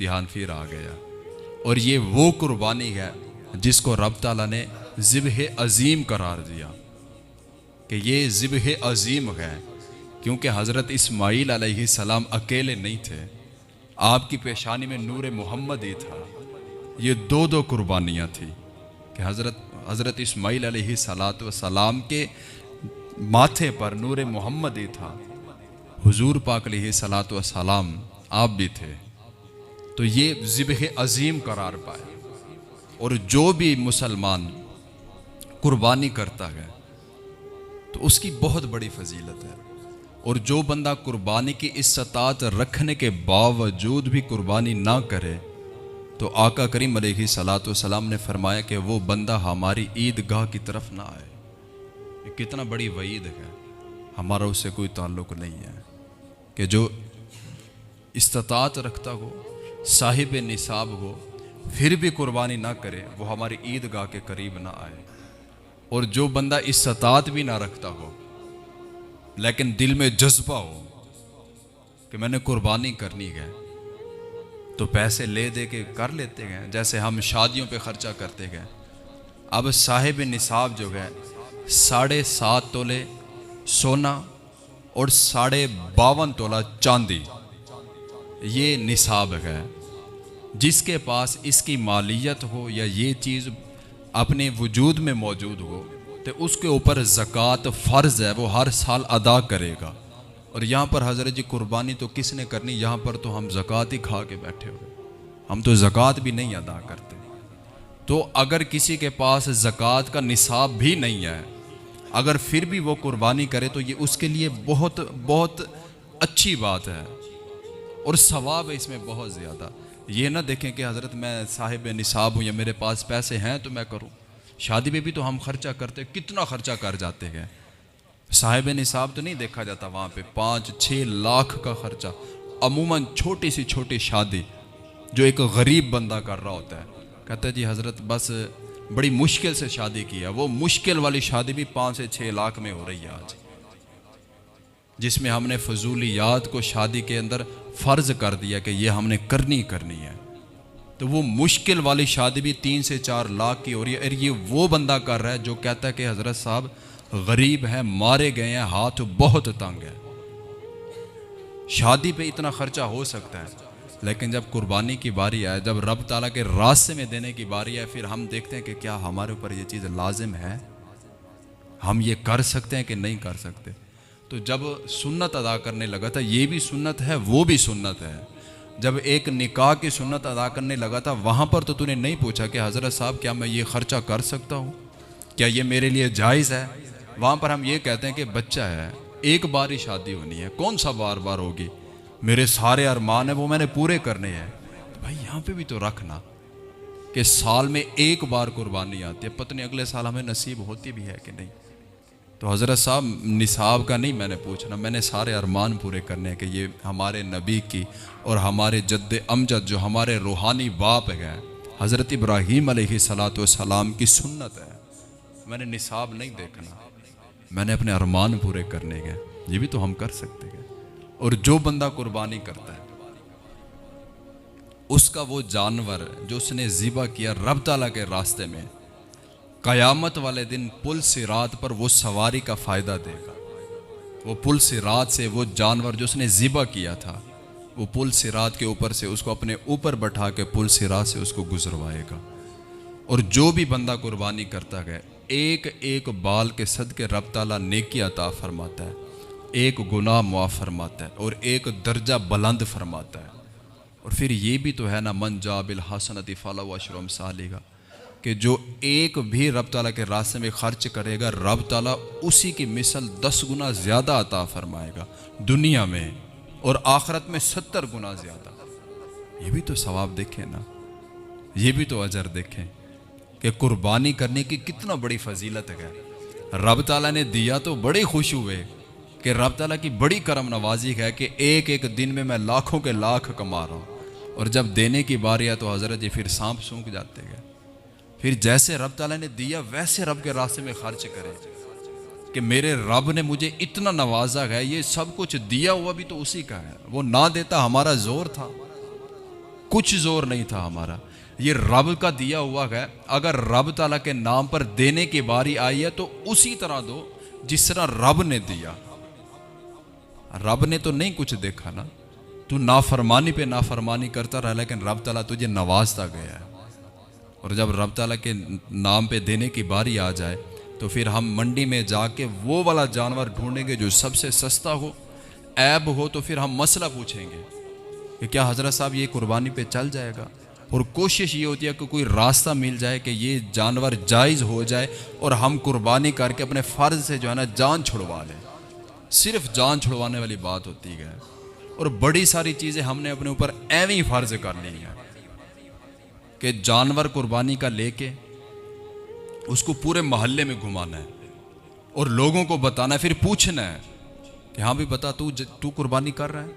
इम्तिहान फिर आ गया। और ये वो कुर्बानी है जिसको रब ताला ने ज़िबह अज़ीम करार दिया कि ये ज़िबह अज़ीम है, क्योंकि हज़रत इस्माईल सलाम अकेले नहीं थे। आपकी पेशानी में नूर मोहम्मद ही था। ये दो दो कुर्बानियाँ थी कि हज़रत हज़रत इस्माईल सलाम के माथे पर नूर मोहम्मद ही था। हुजूर पाक सलात सलाम आप भी थे। तो ये ज़िब अज़ीम करार पाए और जो भी मुसलमान कुर्बानी करता है तो उसकी बहुत बड़ी फजीलत है। और जो बंदा कुर्बानी की इस्तात रखने के बावजूद भी कुर्बानी ना करे तो आका करीम सलाम ने फरमाया कि वो बंदा हमारी ईदगाह की तरफ़ ना आए। ये कितना बड़ी वईद है। हमारा उससे कोई ताल्लुक़ नहीं है कि जो इस्तात रखता हो साहिब निसाब हो, फिर भी कुर्बानी ना करे, वो हमारी ईदगाह के करीब ना आए। और जो बंदा इस सतात भी ना रखता हो, लेकिन दिल में जज्बा हो कि मैंने कुर्बानी करनी है तो पैसे ले दे के कर लेते हैं, जैसे हम शादियों पे खर्चा करते हैं। अब साहिब निसाब जो है, साढ़े सात तोले सोना और साढ़े बावन तोला चांदी। ये निसाब है। जिसके पास इसकी मालियत हो या ये चीज़ अपने वजूद में मौजूद हो तो उसके ऊपर ज़क़़त फ़र्ज़ है, वो हर साल अदा करेगा। और यहाँ पर हज़रत जी, कुर्बानी तो किसने करनी? यहाँ पर तो हम ज़क़़त ही खा के बैठे हुए हम तो ज़क़़त भी नहीं अदा करते। तो अगर किसी के पास ज़क़़त का निसाब भी नहीं है, अगर फिर भी वो कुर्बानी करे तो ये उसके लिए बहुत बहुत अच्छी बात है। और सवाब है इसमें बहुत ज़्यादा। ये ना देखें कि हज़रत मैं साहिब निसाब हूँ या मेरे पास पैसे हैं तो मैं करूँ। शादी में भी तो हम खर्चा करते, कितना खर्चा कर जाते हैं। साहिब निसाब तो नहीं देखा जाता वहाँ पे, पाँच छः लाख का खर्चा। अमूमन छोटी सी छोटी शादी जो एक गरीब बंदा कर रहा होता है। कहते जी हज़रत, बस बड़ी मुश्किल से शादी की है। वो मुश्किल वाली शादी भी पाँच से छः लाख में हो रही है आज। जिसमें हमने फजूलियात को शादी के अंदर फ़र्ज़ कर दिया कि ये हमने करनी करनी है। तो वो मुश्किल वाली शादी भी तीन से चार लाख की हो रही है। और ये वो बंदा कर रहा है जो कहता है कि हज़रत साहब, गरीब हैं, मारे गए हैं, हाथ बहुत तंग है। शादी पे इतना खर्चा हो सकता है, लेकिन जब कुर्बानी की बारी आए, जब रब ताला के रास्ते में देने की बारी आए, फिर हम देखते हैं कि क्या हमारे ऊपर ये चीज़ लाजिम है। हम ये कर सकते हैं कि नहीं कर सकते? तो जब सुन्नत अदा करने लगा था, ये भी सुन्नत है, वो भी सुन्नत है। जब एक निकाह की सुन्नत अदा करने लगा था, वहाँ पर तो तूने नहीं पूछा कि हज़रत साहब, क्या मैं ये ख़र्चा कर सकता हूँ? क्या ये मेरे लिए जायज़ है? वहाँ पर हम ये कहते हैं कि बच्चा है, एक बार ही शादी होनी है, कौन सा बार बार होगी? मेरे सारे अरमान हैं, वो मैंने पूरे करने हैं। तो भाई, यहाँ पे भी तो रखना कि साल में एक बार कुर्बानी आती है। पत्नी अगले साल हमें नसीब होती भी है कि नहीं। तो हज़रत साहब, निसाब का नहीं मैंने पूछना, मैंने सारे अरमान पूरे करने कि ये हमारे नबी की और हमारे जद्द अमजद जो हमारे रूहानी बाप है, हज़रत इब्राहीम सलात सलाम की सुन्नत है। मैंने निसाब नहीं देखना, मैंने अपने अरमान पूरे करने हैं, ये भी तो हम कर सकते हैं। और जो बंदा कुर्बानी करता है, उसका वो जानवर जो उसने ज़िबा किया रब तला के रास्ते में क़यामत वाले दिन पुल से रात पर वो सवारी का फ़ायदा देगा। वो पुल से रात से वो जानवर जो उसने ज़िबा किया था, वो पुल से रात के ऊपर से उसको अपने ऊपर बैठा के पुल से रात से उसको गुजरवाएगा। और जो भी बंदा कुर्बानी करता है, एक एक बाल के सद के रब ताला नेकी अता फरमाता है, एक गुनाह मुआफ़ फरमाता है, और एक दर्जा बुलंद फरमाता है। और फिर ये भी तो है ना, मन जाबिल हसनत फ़ाला वशरम सालेगा। कि जो एक भी रब ताला के रास्ते में खर्च करेगा, रब ताला उसी की मिसल दस गुना ज़्यादा अता फरमाएगा दुनिया में और आखरत में सत्तर गुना ज़्यादा। ये भी तो सवाब देखें ना। ये भी तो अजर देखें कि कुर्बानी करने की कितना बड़ी फजीलत है। रब ताला ने दिया तो बड़े खुश हुए कि रब ताला की बड़ी करम नवाजी है कि एक एक दिन में मैं लाखों के लाख कमा रहा हूँ। और जब देने की बारी है तो हज़रत जी फिर सांप सूख जाते हैं। फिर जैसे रब ताला ने दिया, वैसे रब के रास्ते में खर्च करें। कि मेरे रब ने मुझे इतना नवाजा है, ये सब कुछ दिया हुआ भी तो उसी का है। वो ना देता, हमारा ज़ोर था। कुछ ज़ोर नहीं था हमारा। ये रब का दिया हुआ है, अगर रब ताला के नाम पर देने की बारी आई है तो उसी तरह दो, जिस तरह रब ने दिया। रब ने तो नहीं कुछ देखा ना। तू नाफरमानी पे नाफरमानी करता रहा, लेकिन रब ताला तुझे नवाजता गया है। और जब रब ताला के नाम पे देने की बारी आ जाए तो फिर हम मंडी में जाके वो वाला जानवर ढूंढेंगे जो सबसे सस्ता हो, ऐब हो तो फिर हम मसला पूछेंगे कि क्या हज़रत साहब ये कुर्बानी पे चल जाएगा? और कोशिश ये होती है कि कोई रास्ता मिल जाए कि ये जानवर जायज़ हो जाए और हम कुर्बानी करके अपने फ़र्ज़ से जो है ना जान छुड़वा लें। सिर्फ़ जान छुड़वाने वाली बात होती है। और बड़ी सारी चीज़ें हमने अपने ऊपर एवं फ़र्ज़ कर ली हैं। कि जानवर कुर्बानी का लेके उसको पूरे मोहल्ले में घुमाना है और लोगों को बताना है, फिर पूछना है कि हाँ भी बता, तू तू कुर्बानी कर रहा है?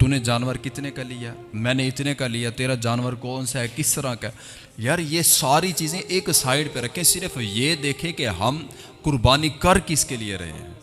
तूने जानवर कितने का लिया? मैंने इतने का लिया, तेरा जानवर कौन सा है? किस तरह का यार, ये सारी चीज़ें एक साइड पे रखें, सिर्फ़ ये देखें कि हम कुर्बानी कर किसके लिए रहे हैं?